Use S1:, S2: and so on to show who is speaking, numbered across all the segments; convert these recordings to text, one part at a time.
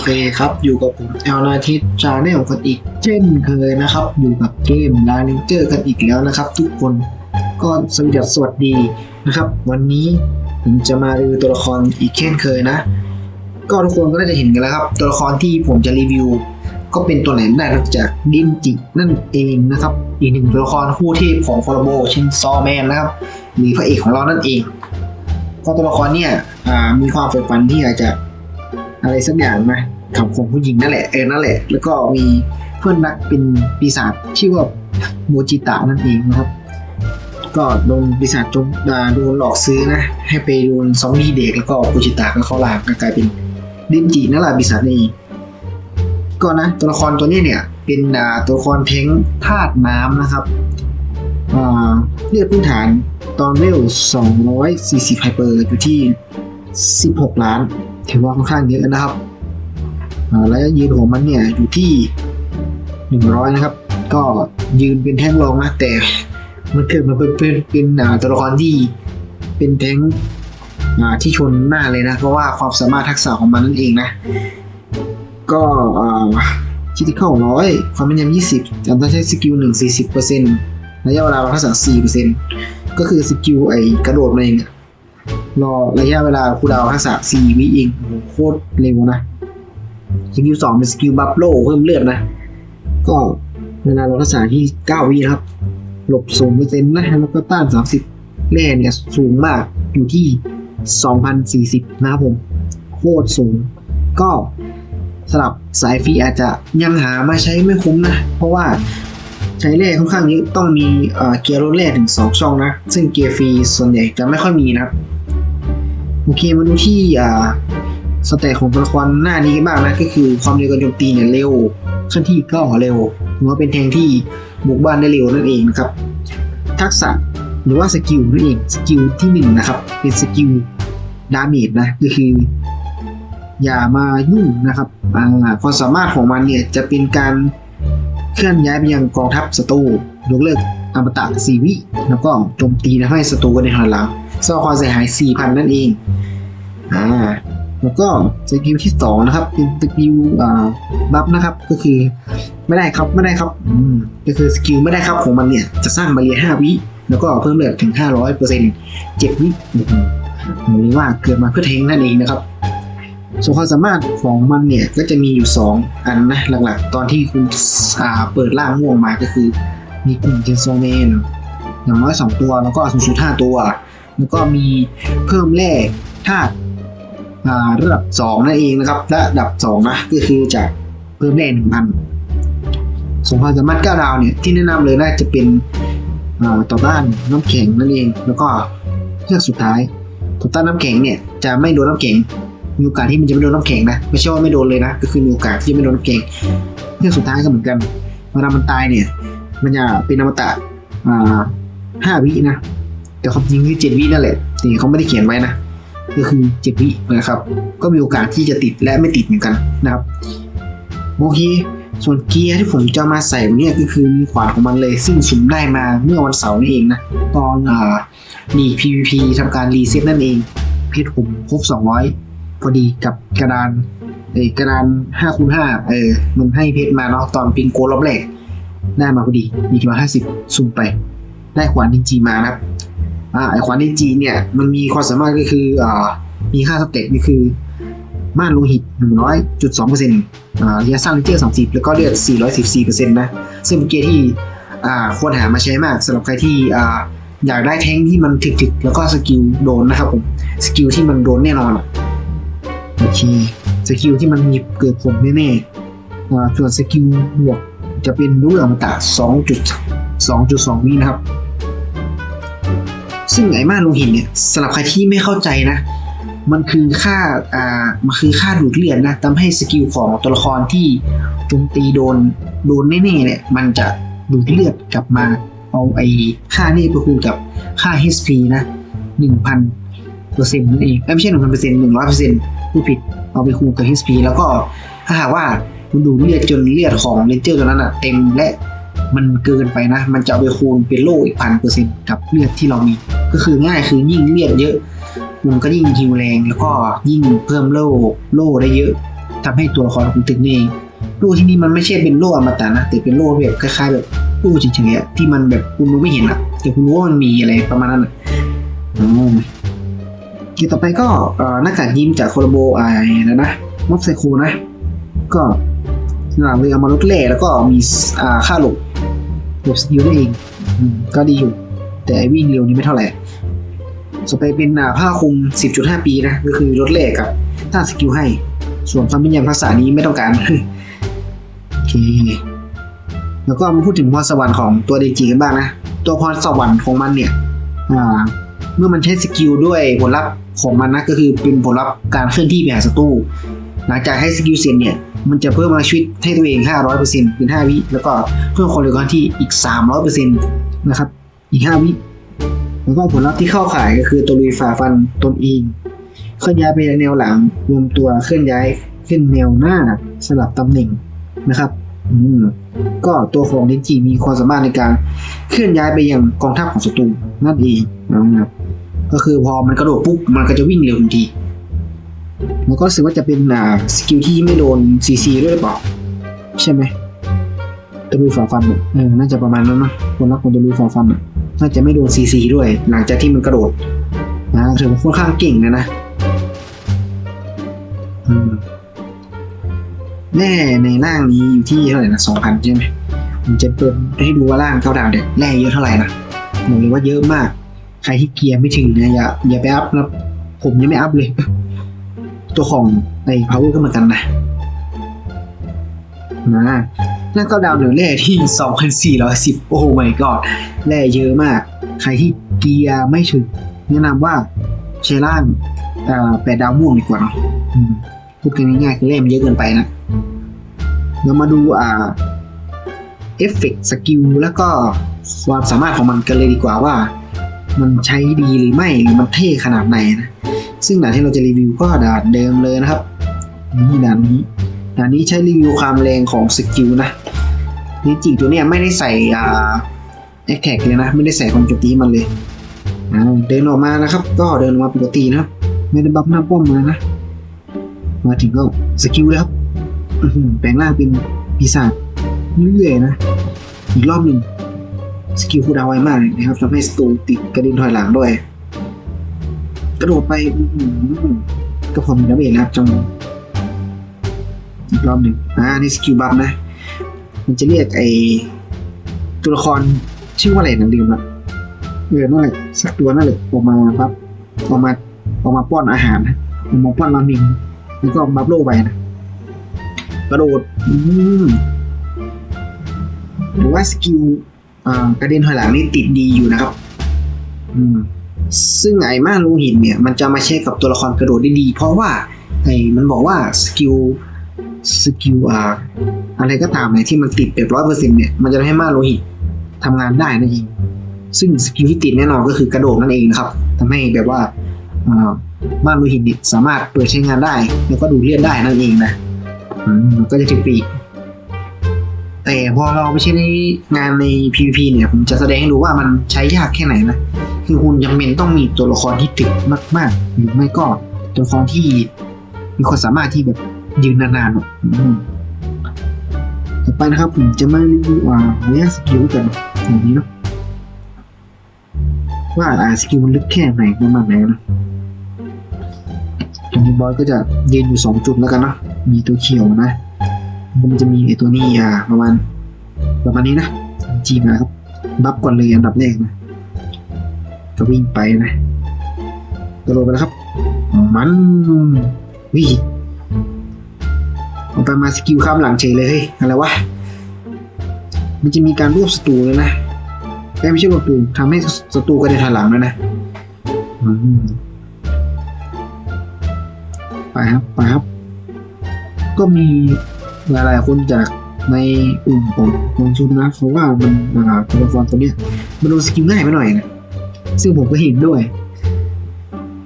S1: เคครับ อยู่กับผมแอลนาทิตชาแนลกันอีกเช่นเคยนะครับ อยู่กับเกมลาลิงเจอร์กันอีกแล้วนะครับ ทุกคนก็สวัสดีสวัสดีนะครับ วันนี้ผมจะมารีวิวตัวละครอีกเช่นเคยนะ ก็ทุกคนก็น่าจะเห็นกันแล้วครับ ตัวละครที่ผมจะรีวิว ก็เป็นตัวไหนได้นอกจากดินจินั่นเองนะครับ อีกหนึ่งตัวละครคู่เทพของฟอร์โบชินซอแมนนะครับหรือพระเอกของเรานั่นเองก็ตัวละครเนี่ยมีความใฝ่ฝันที่อยากจะ อะไรสักอย่างมาขับของผู้หญิงนั่นแหละเออนั่นแหละ แล้วก็มีเพื่อนรักเป็นปีศาจชื่อว่าโมจิตะนั่นเองนะครับ ก็โดนปีศาจจงอ่าโดนหลอกซื้อนะ ให้ไปโดนซอมบี้เด็กแล้วก็โมจิตะก็เข้าลางก็กลายเป็นดินจินั่นแหละปีศาจนี่นเองก็นะตัวละครตัวนี้เนี่ยเป็นตัวละครเท้งธาตุน้ำนะครับอ่เลือดพื้นฐานตอนเวล240ไฮเปอร์อยู่ที่ 16 ล้าน ถือว่าค่อนข้างเยอะนะครับอ่าและยืนของมันเนี่ยอยู่ที่ 100 นะครับ ก็ยืนเป็นแท่งรองนะ แต่มันเกิดมาเป็นเป็นเป็นตัวละครที่เป็นแท่งที่ชนหน้าเลยนะ เพราะว่าความสามารถทักษะของมันนั่นเองนะ ก็อ่าคิดเข้าร้อยความแม่นยำ20จำต้องใช้สกิล1 40เปอร์เซ็นต์ระยะเวลาเราทักษะ4%ก็คือสกิลไอ้กระโดดมาเองอะ รอระยะเวลาคูดาวทักษะ4วิเองโคตรเร็วนะสกิล2เป็นสกิลบัฟโลเพิ่มเลือดนะ ก็เวลาเราทักษะที่9วินะครับ หลบ0%นะแล้วก็ต้าน30แร่เนี่ยสูงมากอยู่ที่2,040นสี่สิบนะครับผม โคตรสูง ก็สำหรับสายฟรีอาจจะยังหามาใช้ไม่คุ้มนะ เพราะว่าใช้แร่ค่อนข้างเยอะต้องมีเเกียร์รถแร่ถึง 2 ช่องนะ ซึ่งเกียร์ฟรีส่วนใหญ่จะไม่ค่อยมีนะครับ โอเคมาดูที่อ่าสเตตของตัวละครหน้านี้กันบ้างนะก็คือความเร็วการโจมตีเนี่ยเร็วเคลื่อนที่ก็เร็วถือว่าเป็นแทงที่บุกบ้านได้เร็วนั่นเองนะครับ ทักษะหรือว่าสกิลนั่นเองสกิลที่หนึ่งนะครับเป็นสกิลดาเมจนะก็คือ อย่ามายุ่งนะครับความสามารถของมันเนี่ยจะเป็นการเคลื่อนย้ายไปยังกองทัพศัตรูยกเลิกอมตะสีวิ แล้วก็โจมตีนะให้ศัตรูกันในหันหลัง สร้างความเสียหาย 4,000 นั่นเองอ่าแล้วก็สกิลที่ 2 นะครับ เป็นสกิลบัฟนะครับ ก็คือไม่ได้ครับไม่ได้ครับอืมก็คือสกิลไม่ได้ครับของมันเนี่ย จะสร้างบาเรีย5 วิ แล้วก็เพิ่มเลือดถึง 500เปอร์เซ็นต์7วิหรียกว่าเกิดมาเพื่อเทงนั่นเองนะครับส่วนความสามารถของมันเนี่ย ก็จะมีอยู่ 2 อันนะ หลักๆ ตอนที่คุณเปิดร่างม่วงมาก็คือ มีกลุ่มเจนโซเมนอย่างน้อย 2 ตัว แล้วก็สูงสุด5ตัว แล้วก็มีเพิ่มแร่ธาตุระดับ2นั่นเองนะครับระดับ2นะก็คือจะเพิ่มแร่1,000ส่วนความสามารถ9ดาวเนี่ยที่แนะนำเลยน่าจะเป็นต่อต้านน้ำแข็งนั่นเอง แล้วก็เลือกสุดท้ายต่อต้านน้ำแข็งเนี่ยจะไม่โดนน้ำแข็งมีโอกาสที่มันจะไม่โดนน้ำแข็งนะไม่ใช่ว่าไม่โดนเลยนะก็คือมีโอกาสที่ไม่โดนน้ำแข็งเรื่องสุดท้ายก็เหมือนกันเวลามันตายเนี่ย มันจะเป็นอมตะอ่าห้าวินะ แต่ความจริงคือเจ็ดวินั่นแหละแต่เขาไม่ได้เขียนไว้นะก็คือเจ็ดวินะครับ ก็มีโอกาสที่จะติดและไม่ติดเหมือนกันนะครับโอเคส่วนเกียร์ที่ผมจะมาใส่วันนี้ก็คือมีขวานของมันเลย ซึ่งสุ่มได้มาเมื่อวันเสาร์นี่เองนะตอนอ่าลี PVP ทำการรีเซ็ตนั่นเอง เพชรผมครบ 200 พอดีกับกระดานเอ้กระดานห้าคูณห้าเออมันให้เพชรมาเนาะตอนปิงโกรอบแรกได้มาพอดีมีกี่มาห้าสิบสุ่มไป ได้ขวานดินจีมานะครับ อ่าไอขวานดินจีเนี่ยมันมีความสามารถก็คืออ่ามีค่าสเต็ปนี่คือม่านโลหิตหนึ่งร้อยจุดสองเปอร์เซ็นต์อ่าระยะสั้นเลเจอร์สองสิบแล้วก็เลือดสี่ร้อยสิบสี่เปอร์เซ็นต์นะ ซึ่งเป็นเกียร์ที่อ่าควรหามาใช้มากสำหรับใครที่อ่าอยากได้แท้งที่มันถึกๆ แล้วก็สกิลโดนนะครับผมสกิลที่มันโดนแน่นอนอะโอเคสกิลที่มันมีเกิดผลแน่ๆอ่าส่วนสกิลบวกจะเป็นด้วยอมตะ2.2.2วินะครับ ซึ่งไอ้ม่านโลหิตเนี่ยสำหรับใครที่ไม่เข้าใจนะ มันคือค่าอ่ามันคือค่าดูดเลือดนะทำให้สกิลของตัวละครที่โจมตีโดนโดนแน่ๆเนี่ยมันจะดูดเลือดกลับมาเอาไอ้ค่านี่ไปคูณกับค่า HP นะ1,000เปอร์เซ็นต์นั่นเองไม่ใช่1,000เปอร์เซ็นต์100เปอร์เซ็นต์ผู้ผิดเอาไปคูณกับ HP แล้วก็ถ้าหากว่าคุณดูดเลือดจนเลือดของเลนเจอร์ตัวนั้นอะเต็มและ มันเกินไปนะ มันจะเอาไปคูณเป็นโล่อีกพันเปอร์เซ็นต์กับเลือดที่เรามี ก็คือง่ายคือยิ่งเลือดเยอะคุณก็ยิ่งฮิวแรงแล้วก็ยิ่งเพิ่มโล่โล่ได้เยอะทำให้ตัวละครของคุณถึงนี่เองโล่ที่นี่มันไม่ใช่เป็นโล่อมตะนะแต่เป็นโล่แบบคล้ายๆแบบโล่เฉยๆอะที่มันแบบคุณรู้ไม่เห็นอะแต่คุณรู้ว่ามันมีอะไรประมาณนั้นอะอืมเกียร์ต่อไปก็หน้ากากยิ้มจากโคลโบไอแล้วนะม็อบไซโคนะ ก็หลังเลยเอามาลดแร่แล้วก็มีค่าหลบ บสกิลได้เองอก็ดีอยู่ แต่วิ่งเร็วนี่ไม่เท่าไหร่ต่อไปเป็นอ่าผ้าคลุม 10.5 ปีนะ ก็คือลดแร่กับต้านสกิลให้ ส่วนความเป็นยังภาษานี้ไม่ต้องการโอเคแล้วก็มาพูดถึงพรสวรรค์ของตัวเดจิกันบ้างนะ ตัวพรสวรรค์ของมันเนี่ยเมื่อมันใช้สกิลด้วยผลลัพธ์ของมันนะก็คือเป็นผลลัพธ์การเคลื่อนที่ไปหาศัตรูหลังจากให้สกิลเสร็จเนี่ย มันจะเพิ่มพลังชีวิตให้ตัวเอง 500%เป็น 5 วิ แล้วก็เพิ่มความเร็วเคลื่อนที่อีก 300%นะครับ อีก 5 วิ แล้วก็ผลลัพธ์ที่เข้าข่ายก็คือตัวลุยฝ่าฟันตนเองเคลื่อนย้ายไปแนวหลังรวมตัวเคลื่อนย้ายขึ้นแนวหน้าสลับตำแหน่งนะครับอืมก็ตัวของเดนจิมีความสามารถในการเคลื่อนย้ายไปยังกองทัพของศัตรูนั่นเองนะครับก็คือพอมันกระโดดปุ๊บมันก็จะวิ่งเร็วทันที แล้วก็รู้สึกว่าจะเป็นอ่าสกิลที่ไม่โดนซีซีด้วยหรือเปล่า ใช่ไหมตะลุยฝ่าฟันเออน่าจะประมาณนั้นนะคนรักคนตะลุยฝ่าฟันน่าจะไม่โดนซีซีด้วย หลังจากที่มันกระโดดนะถือว่าค่อนข้างเก่งนะนะแร่ในร่างนี้อยู่ที่เท่าไหร่นะสองพันใช่ไหมผมจะเปิดให้ดูว่าร่างเขาดาวเด็ดแร่เยอะเท่าไหร่นะบอกเลยว่าเยอะมาก ใครที่เกียร์ไม่ถึงเนี่ยอย่าอย่าไปอัพนะผมยังไม่อัพเลย ตัวของใน power ก็เหมือนกันนะนะนั่นก็ดาวเหนือแร่ที่ 2,410 โอ้ my god แร่เยอะมาก ใครที่เกียร์ไม่ถึง แนะนำว่าใช้ล่างแปดดาวม่วงดีกว่าเนาะพูดกันง่ายๆคือแร่มันเยอะเกินไปนะเรามาดูอ่าเอฟเฟกต์สกิลแล้วก็ความสามารถของมันกันเลยดีกว่าว่า มันใช้ดีหรือไม่หรือมันเท่ขนาดไหนนะ ซึ่งด่านที่เราจะรีวิวก็ด่านเดิมเลยนะครับนี่ด่านนี้ด่านนี้ใช้รีวิวความแรงของสกิลนะนี่จริงตัวเนี้ยไม่ได้ใส่อ่าแอคแท็กเลยนะ ไม่ได้ใส่ความโจมตีมันเลยเดินออกมานะครับ ก็เดินออกมาปกตินะครับ ไม่ได้บัฟหน้าป้อมมานะ มาถึงก็สกิลเลยครับอื้อหือแปลงร่างเป็นปีศาจเรื่อยๆนะ อีกรอบหนึ่งสกิลคูดาวไวมากเลยนะครับทำให้สตูติดกระด็นถอยหลังด้วย กระโดดไปก็พอมีดาเมจนะครับจังหวะอีกรอบหนึ่งอ่านี่สกิลบัฟนะ มันจะเรียกไอตัวละครชื่อว่าอะไรนะลืมละเออนั่นแหละสักตัวนั่นแหละออกมาบัฟออกมาออกมาป้อนอาหารนะออกมาป้อนราเมิงแล้วก็บัฟโลไปนะกระโดดอืมหรือว่าสกิลอ่ากระเด็นถอยหลังนี่ติดดีอยู่นะครับ อืม ซึ่งไอ้ม่านลูหินเนี่ย มันจะมาใช้กับตัวละครกระโดดได้ดี เพราะว่าไอ้มันบอกว่าสกิลสกิลอ่าอะไรก็ตามเนี่ยที่มันติดแบบร้อยเปอร์เซ็นต์เนี่ยมันจะทำให้ม่านโลหิตทำงานได้นั่นเองซึ่งสกิลที่ติดแน่นอนก็คือกระโดดนั่นเองนะครับทำให้แบบว่าม่านโลหิตเนี่ยสามารถเปิดใช้งานได้ แล้วก็ดูเลือดได้นั่นเองนะมมันก็จะถึงปีก แต่พอเราไปใช้ในงานใน PVP เนี่ย ผมจะแสดงให้ดูว่ามันใช้ยากแค่ไหนนะ คือคุณจำเป็นต้องมีตัวละครที่ถึกมากๆ หรือไม่ก็ตัวละครที่มีความสามารถที่แบบยืนนานๆอะต่อไปนะครับผมจะมารีวิวอ่าระยะสกิลกันอย่างนี้เนาะว่าอ่าสกิลมันลึกแค่ไหนประมาณไหนนะตรงนี้บอยก็จะยืนอยู่สองจุดแล้วกันเนาะมีตัวเขียวนะ มันจะมีไอตัวนี้อ่าประมาณประมาณนี้นะจีมาครับบัฟก่อนเลยอันดับแรกนะก็วิ่งไปนะกระโดดไปแล้วครับ มันวิเอาไปมาสกิลข้ามหลังเฉยเลยเฮ้ยอะไรวะมันจะมีการรวบศัตรูเลยนะแต่ไม่ใช่รวบศัตรูทำให้ศัตรูกระเด็นถอยหลังด้วยนะไปครับไปครับ ก็มี หลายๆคนจากในกลุ่มของวงชุนนะเขาว่ามันอ่าตัวละครตัวเนี้ยมันโดนสกิลง่ายไปหน่อยนะซึ่งผมก็เห็นด้วย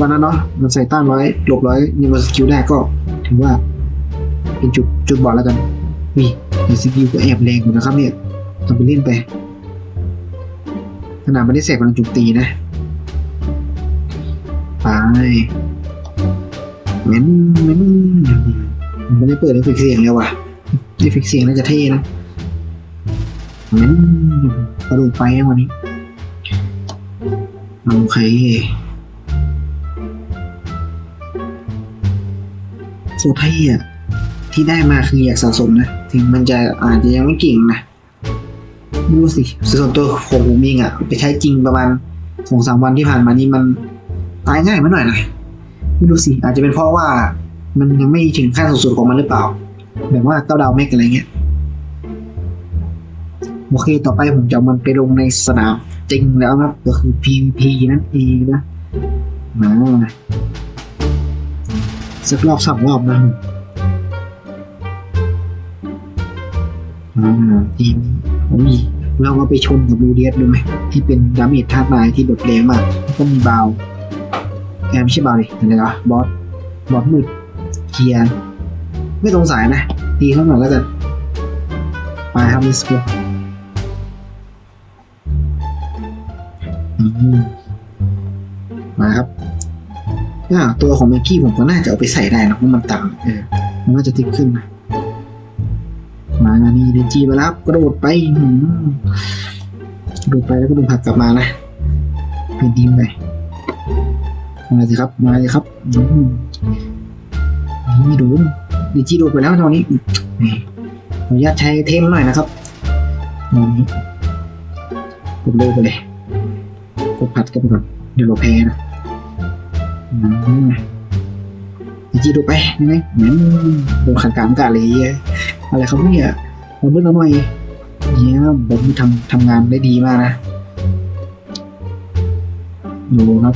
S1: วันนั้นเนาะมันใส่ต้านร้อยหลบร้อยยังมาสกิลได้ก็ถือว่า เป็นจุดจุดบอดแล้วกันนี่ในสกิลก็แอบแรงอยู่นะครับเนี่ยทำไปเล่นไปขนาดไม่ได้แสกพลังโจมตีนะไปเม้นเม้นไม่ได้เปิดเอฟเฟกเสียงเลยว่ะ เอฟเฟกเสียงน่าจะเท่นะอืมกระดูกไปวันนี้ โอเคโซเท่อะที่ได้มาคืออยากสะสมนะ ถึงมันจะอาจจะยังไม่เก่งนะไม่รู้สิส่วนตัวของผมเองอะไปใช้จริงประมาณสองสามวันที่ผ่านมานี่มันตายง่ายมาหน่อยนะไม่รู้สิ อาจจะเป็นเพราะว่ามันยังไม่ถึงขั้นสุดๆของมันหรือเปล่า แบบว่าเก้าดาวแม็กอะไรเงี้ย โอเค ต่อไปผมจะเอามันไปลงในสนามจริงแล้วนะครับก็คือ PVP นั่นเองนะมาสักรอบสองรอบนะอ่าทีมนี้ผมมีเราเอาไปชนกับลูเดียสดูไหมที่เป็นดาเมจธาตุไม้ที่โดดแรงมากแล้วก็มีบาวแอมไม่ใช่บาวดิอะไรวะบอสบอสมืดเคียร์ ไม่สงสัยนะตีเข้าหน่อยแล้วกันไปครับมิสกูมาครับอ่าตัวของเมกกี้ผมก็น่าจะเอาไปใส่ได้นะเพราะมันต่ำเออมันก็จะติ๊กขึ้นนะมานี่เดนจีมาแล้วกระโดดไปกระโดดไปแล้วก็โดนผลักกลับมานะเป็นดีมไปมาสิครับ มาสิครับอืมนี่ดู ดิจิโดดไปแล้วตอนนี้ขออนุญาตใช้เทมหน่อยนะครับตอนนี้กดเร็วไปเลยกดผัดกันก่อนเดี๋ยวเราแพ้นะดิจิโดดไปยังไงเหมือนโดนขันกางกาเลยอะไรครับเนี่ยมาเบิ้ลเราหน่อยเยี่ยผมทำทำงานได้ดีมากนะดูครับ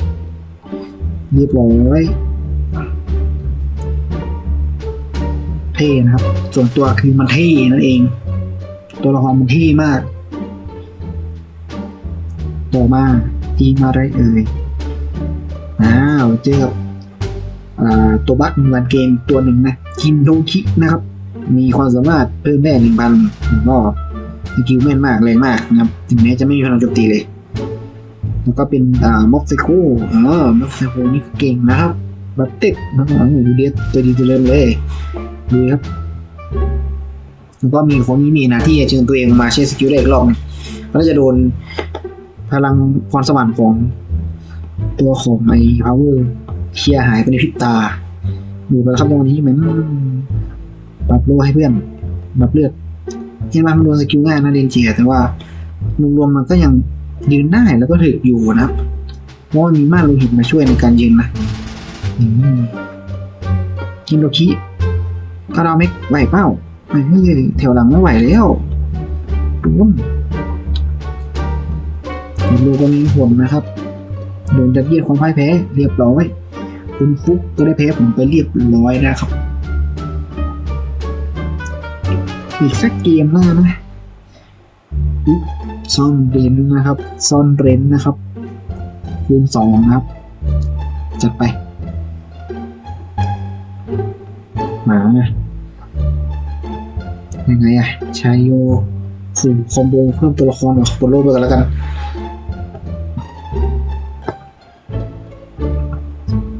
S1: เรียบร้อย เท่นะครับ ส่วนตัวคือมันเท่นั่นเอง ตัวละครมันเท่มาก ต่อมาทีมอะไรเอ่ยอ้าวเจอกับอ่าตัวบัคมีวันเกมตัวหนึ่งนะคินโดคินะครับ มีความสามารถเพิ่มได้หนึ่งพันก็สกิลแม่นมากแรงมากนะครับ ถึงแม้จะไม่มีพลังโจมตีเลยแล้วก็เป็นอ่าม็อกซิโคอ๋อม็อกซิโคนี่เก่งนะครับบัตเต็กนะครับดูเดียตัวดีตัวเล่นเลย ดูครับแล้วก็มีคนนี้มีหนะที่จะเชิญตัวเองมาใช้สกิลได้อีกรอบนึงมันก็จะโดนพลังพรสวรรค์ของตัวของไอ้พาวเวอร์เคลียหายไปในพริบตา ดูไปครับตรงนี้เหมือนปรับโลให้เพื่อนปรับเลือดเห็นไหมมันโดนสกิลง่ายนะเดนเจียแต่ว่ารวมๆมันก็ยังยืนได้แล้วก็ถึกอยู่นะครับเพราะมีม่านโลหิตมาช่วยในการยืนนะกินโดคิ คาราเมกไหวเป้าเฮ้ยแถวหลังไม่ไหวแล้วตุ้มโลก็มีผลนะครับโดนจัดเยียดความพ่ายแพ้เรียบร้อย คุณฟุกก็ได้แพ้ผมไปเรียบร้อยนะครับ อีกสักเกมหน้านะซ่อนเรนนะครับซ่อนเรนนะครับ คูณสองนะครับ จัดไป มา ยังไงอะชายโยฟูคอมโบเพิ่มตัวละครกับโปโลไปกันแล้วกัน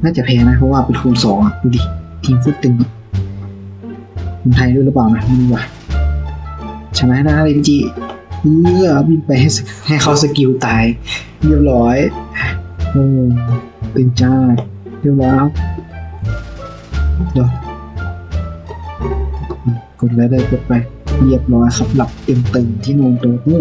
S1: น่าจะแพ้นะเพราะว่าเป็นคูณสองอะดูดิทีมฟุตตึงคนไทยด้วยหรือเปล่านะไม่รู้ว่ะชนะนะเรนจีเพื่อบินไปให้ให้เขาสกิลตาย เรียบร้อยโอ้เป็นจ้าเรียบร้อยครับเดี๋ยว กดไลค์ได้กดไปเรียบร้อยครับหลับเต็มเต็มที่โนนโตโต้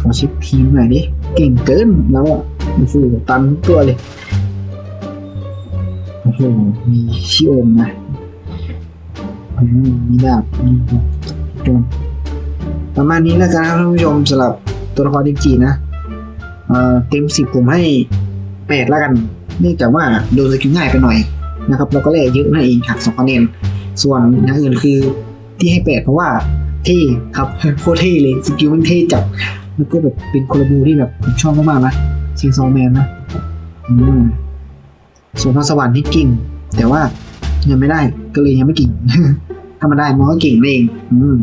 S1: ขอเช็คทีมหน่อยดิ เก่งเกินแล้วอะโอ้โหตันทุกตัวเลยโอ้โหมีชิโอมนะมีดาบมีจนประมาณนี้แล้วกันครับท่านผู้ชมสำหรับตัวละครดิจีนะเต็มสิบผมให้แปดแล้วกัน เนื่องจากว่าโดนสกิลง่ายไปหน่อยนะครับแล้วก็แลกเยอะนั่นเองหักสองคะแนนส่วนอย่างอื่นคือที่ให้แปดเพราะว่าเท่ครับโคตรเท่เลยสกิลมันเท่จัดแล้วก็แบบเป็นโคลบูที่แบบผมชอบมากๆนะเซียงซอแมนนะอืมส่วนพรสวรรค์ที่กิ่ง แต่ว่ายังไม่ได้ก็เลยยังไม่กิ่งถ้ามันได้มันก็เก่งเอง อืม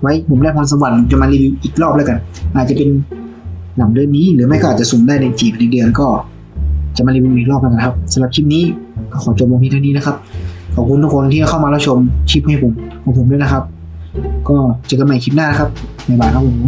S1: ไว้ผมได้พรสวรรค์จะมารีวิวอีกรอบแล้วกัน อาจจะเป็นหลังเดือนนี้หรือไม่ก็อาจจะสุ่มได้ในจีบในเดือนก็ จะมารีวิวอีกรอบนึงนะครับสำหรับคลิปนี้ก็ขอจบลงที่เท่านี้นะครับ ขอบคุณทุกคนที่เข้ามารับชมคลิปให้ผมของผมด้วยนะครับ ก็เจอกันใหม่คลิปหน้านะครับบ๊ายบายครับผม